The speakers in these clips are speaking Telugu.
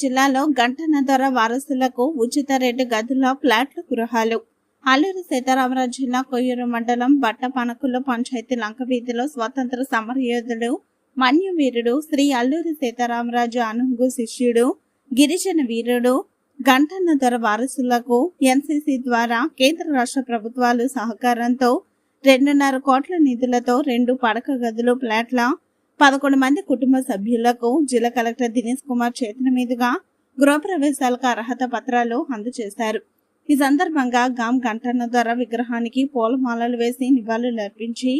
జిల్లాలో గంటన ధర వారసులకు ఉచిత రేటు గదుల ఫ్లాట్ల గృహాలు. అల్లూరి సీతారామరాజు జిల్లా కొయ్యూరు మండలం బట్టపనకుల పంచాయతీ లంకవీధిలో స్వతంత్ర సమరయోధుడు మన్యువీరుడు శ్రీ అల్లూరి సీతారామరాజు అనుంగు శిష్యుడు గిరిజన వీరుడు గంటన్న ధర వారసులకు ఎన్సీసీ ద్వారా కేంద్ర రాష్ట్ర ప్రభుత్వాలు సహకారంతో రెండున్నర కోట్ల నిధులతో రెండు పడక గదులు ఫ్లాట్ల పదకొండు మంది కుటుంబ సభ్యులకు జిల్లా కలెక్టర్ దినేష్ కుమార్ చేతుల మీదుగా గృహప్రవేశాలకు అర్హత పత్రాలు అందజేశారు. ఈ సందర్భంగా గాం గంటన్న ద్వారా విగ్రహానికి పూలమాలలు వేసి నివాళులు అర్పించి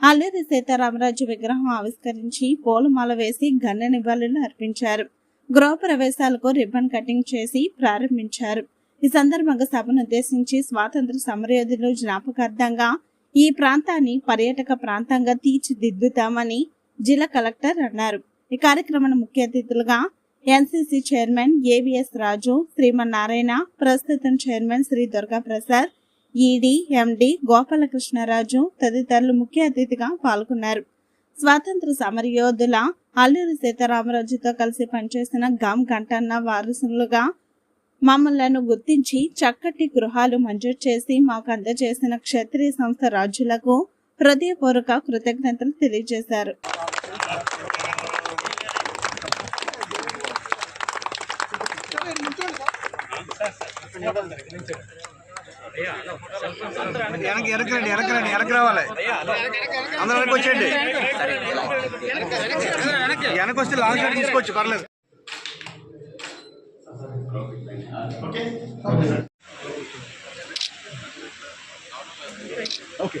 అల్లూరి సీతారామరాజు విగ్రహం ఆవిష్కరించి పూలమాల వేసి గన్న నివాళులు అర్పించారు. గృహప్రవేశాలకు రిబ్బన్ కటింగ్ చేసి ప్రారంభించారు. ఈ సందర్భంగా సభను ఉద్దేశించి స్వాతంత్ర సమరయోధులు జ్ఞాపకార్థంగా ఈ ప్రాంతాన్ని పర్యాటక ప్రాంతంగా తీర్చిదిద్దుతామని జిల్లా కలెక్టర్ అన్నారు. ఈ కార్యక్రమాన్ని ముఖ్య అతిథులుగా NCC chairman AVS Raju Srimannarayana ప్రస్తుతం chairman Shri Durga Prasad ED MD Gopalakrishnaraju తదితరులు ముఖ్య అతిథిగా పాల్గొన్నారు. స్వాతంత్ర సమరయోధుల అల్లూరి సీతారామరాజుతో కలిసి పనిచేసిన గమ్ గంటన్న వారసులుగా మమ్మలను గుర్తించి చక్కటి గృహాలు మంజూరు చేసి మాకు అందజేసిన క్షత్రియ సంస్థ రాజులకు హృదయపూర్వక కృతజ్ఞతలు తెలియజేశారు. వెనక్కి ఎరకరండి ఎరకరండి ఎనక రావాలి. అందరూ వెనక్కి వచ్చేయండి. వెనక్కి వస్తే లాంగ్ షాట్ తీసుకోవచ్చు పర్లేదు. ఓకే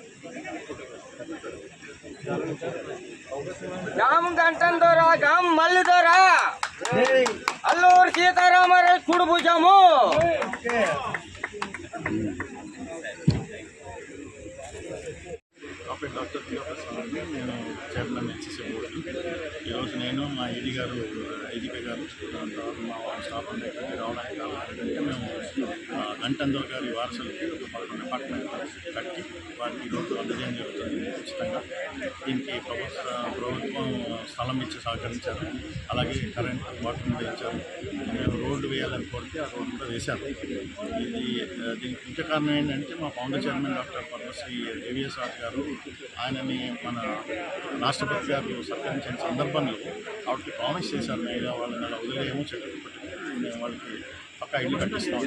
గంటం దొర గాం మల్లి దొర అల్లూరు సీతారామరాజు కుడి డాక్టర్ డాక్టర్ దియోపస్ నేను చైర్మన్ హెచ్ఎస్ఏ బోర్డు ఈరోజు నేను మా ఈడీ గారు ఐజీపీ గారు తర్వాత మా స్టాఫ్ అందరికీ రావడానికి కావాలంటే మేము ఆ, గంటందర్ గారి వారసులకి ఒక పదకొండు అపార్ట్మెంట్ కట్టి వారికి ఈరోజు అందజేయడం జరుగుతుంది. ఖచ్చితంగా దీనికి ప్రభుత్వ ప్రభుత్వం స్థలం ఇచ్చి సహకరించారు. అలాగే కరెంట్ వాటర్ కూడా ఇచ్చారు. రోడ్డు వేయాలని కోరితే ఆ రోడ్డు కూడా వేశారు. ఇది దీనికి ముఖ్య కారణం ఏంటంటే మా founder chairman doctor Padmashri AVS Raju గారు ఆయనని మన రాష్ట్రపతి గారు సత్కరించిన సందర్భంలో ఆవిడకి ప్రామిస్ చేశారు. నేను వాళ్ళని అలా వదిలేమో చెప్పి వాళ్ళకి పక్క ఇల్లు కట్టిస్తాం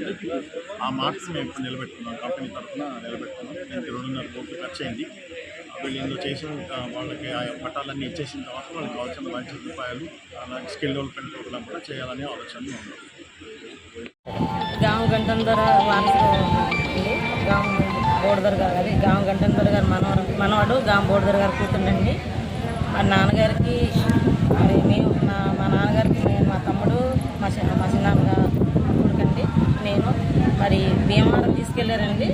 ఆ మార్క్స్ మేము ఇప్పుడు నిలబెట్టుకున్నాం. కంపెనీ తరఫున నిలబెట్టుకున్నాం. దీనికి రెండున్నర కోట్లు ఖర్చు అయింది. వీళ్ళు ఇందులో చేసిన వాళ్ళకి ఆ పట్టాలన్నీ ఇచ్చేసిన తర్వాత వాళ్ళకి కావాల్సిన మంచి రూపాయలు అలాగే స్కిల్ డెవలప్మెంట్ ప్రోగ్రామ్ కూడా చేయాలనే ఆలోచనలు ఉంది గాం గంటందర వారసుడు అండి గాం గారు అది గాం గంటందర్ గారు మనవడు మనవాడు గాం బోడదర్ గారు కూతుండండి మా నాన్నగారికి మరి మేము నా మా నాన్నగారికి నేను మా తమ్ముడు మా చిన్న మా చిన్నాన్నగారు కొడుకండి. నేను మరి భీమవరం తీసుకెళ్ళారండి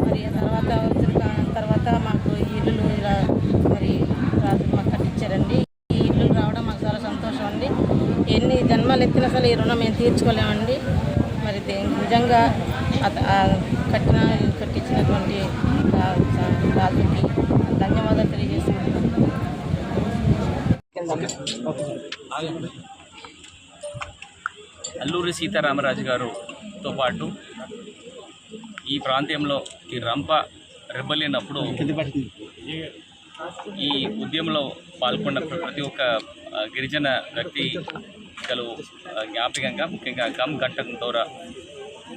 మరి ఆ తర్వాత వచ్చిన కా- తర్వాత మాకు ఈ ఇల్లులు ఇలా మరి రాత్రి మాకు కట్టించారండి ఈ ఇల్లు రావడం మాకు చాలా సంతోషం అండి ఎన్ని అసలు ఈ రుణం మేము తీర్చుకోలేమండి. మరి నిజంగా కట్టిన కట్టించినటువంటి రాజుకి ధన్యవాదాలు తెలియజేస్తున్నాను. అల్లూరి సీతారామరాజు గారుతో పాటు ఈ ప్రాంతంలో ఈ రంప రెబ్బలేనప్పుడు ఈ ఉద్యమంలో పాల్గొన్న ప్రతి ఒక్క గిరిజన వ్యక్తి గలు జ్ఞాపకంగా ముఖ్యంగా గమ్ గంటకు దౌర.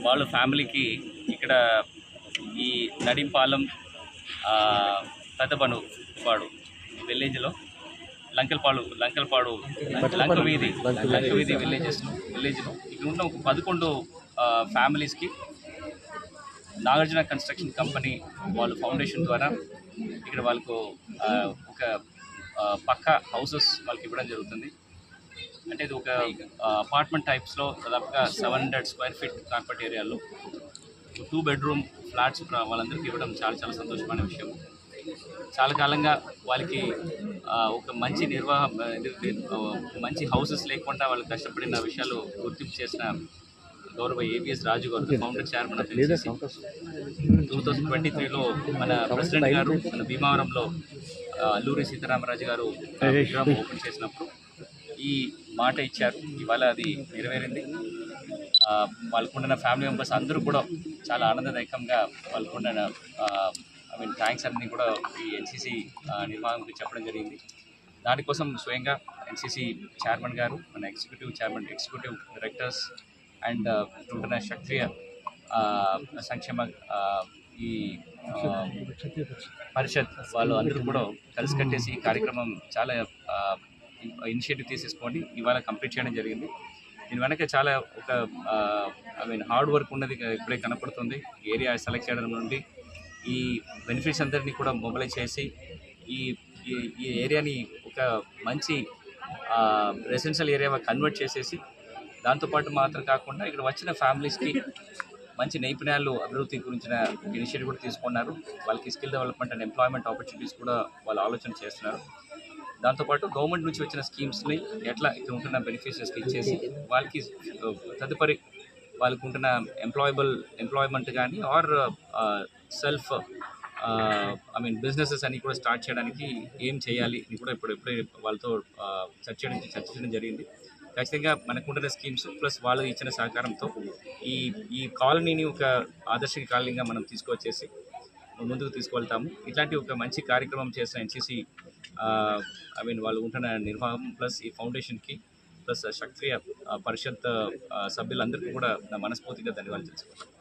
వాళ్ళ ఫ్యామిలీకి ఇక్కడ ఈ నడింపాలెం ఆ, పెద్దబను వాడు విలేజ్లో లంకెల్పాడు లంకల్పాడు లంక వీధి లంక వీధి విలేజెస్ విలేజ్లో. ఇక్కడ ఉన్న ఒక పదకొండు ఫ్యామిలీస్కి నాగార్జున కన్స్ట్రక్షన్ కంపెనీ వాళ్ళు ఫౌండేషన్ ద్వారా ఇక్కడ వాళ్ళకు ఒక పక్క హౌసెస్ వాళ్ళకి ఇవ్వడం జరుగుతుంది. అంటే ఇది ఒక అపార్ట్మెంట్ టైప్స్లో దాదాపుగా seven hundred square feet carpet ఏరియాలో టూ బెడ్రూమ్ ఫ్లాట్స్ వాళ్ళందరికీ ఇవ్వడం చాలా చాలా సంతోషమైన విషయం. చాలా కాలంగా వాళ్ళకి ఒక మంచి నిర్వాహ మంచి హౌసెస్ లేకుండా వాళ్ళు కష్టపడిన విషయాలు గుర్తింపు చేసిన గౌరవ ఏవిఎస్ రాజు గారు founder chairman of two thousand twenty త్రీలో మన ప్రెసిడెంట్ గారు మన భీమవరంలో అల్లూరి సీతారామరాజు గారు ఓపెన్ చేసినప్పుడు ఈ మాట ఇచ్చారు. ఇవాళ అది నెరవేరింది. వాళ్ళకుండిన ఫ్యామిలీ మెంబర్స్ అందరూ కూడా చాలా ఆనందదాయకంగా వాళ్ళకుండిన ఐ మీన్ థ్యాంక్స్ అన్నీ కూడా ఈ ఎన్సీసీ నిర్వాహకుడికి చెప్పడం జరిగింది. దానికోసం స్వయంగా ఎన్సీసీ చైర్మన్ గారు మన executive chairman executive directors and ఉంటున్న క్షత్రియ సంక్షేమ ఈ పరిషత్ వాళ్ళు అందరూ కూడా కలిసి కట్టేసి ఈ కార్యక్రమం చాలా ఇనిషియేటివ్ తీసేసుకోండి. ఇవాళ కంప్లీట్ చేయడం జరిగింది. దీని వెనక చాలా ఒక ఐ మీన్ హార్డ్ వర్క్ ఉన్నది ఇప్పుడే కనపడుతుంది. ఏరియా సెలెక్ట్ చేయడం నుండి ఈ బెనిఫిట్స్ అందరినీ కూడా మొబైలైజ్ చేసి ఈ ఈ- ఏరియాని ఒక మంచి రెసిడెన్షియల్ ఏరియా కన్వర్ట్ చేసేసి దాంతోపాటు మాత్రం కాకుండా ఇక్కడ వచ్చిన ఫ్యామిలీస్కి మంచి నైపుణ్యాలు అభివృద్ధి గురించిన ఇనిషియేటివ్ కూడా తీసుకున్నారు. వాళ్ళకి skill development and employment opportunities కూడా వాళ్ళు ఆలోచన చేస్తున్నారు. దాంతోపాటు గవర్నమెంట్ నుంచి వచ్చిన స్కీమ్స్ని ఎట్లా ఇక్కడ ఉంటున్న బెనిఫిషియర్స్కి ఇచ్చేసి వాళ్ళకి తదుపరి వాళ్ళకు ఉంటున్న ఎంప్లాయబుల్ ఎంప్లాయ్మెంట్ కానీ or self I mean businesses అన్ని కూడా స్టార్ట్ చేయడానికి ఏం చేయాలి అని కూడా ఇప్పుడు ఇప్పుడే వాళ్ళతో చర్చ చేయడం చర్చించడం జరిగింది. ఖచ్చితంగా మనకుంటున్న స్కీమ్స్ ప్లస్ వాళ్ళు ఇచ్చిన సహకారంతో ఈ ఈ కాలనీని ఒక ఆదర్శ కాలనీగా మనం తీసుకొచ్చేసి ముందుకు తీసుకువెళ్తాము. ఇట్లాంటి ఒక మంచి కార్యక్రమం చేసిన ఎన్సీసీ ఐ మీన్ వాళ్ళు ఉంటున్న నిర్వాహం ప్లస్ ఈ ఫౌండేషన్కి ప్లస్ క్షత్రియ పరిషత్ సభ్యులందరికీ కూడా నా మనస్ఫూర్తిగా ధన్యవాదాలు తెలుసుకుంటాను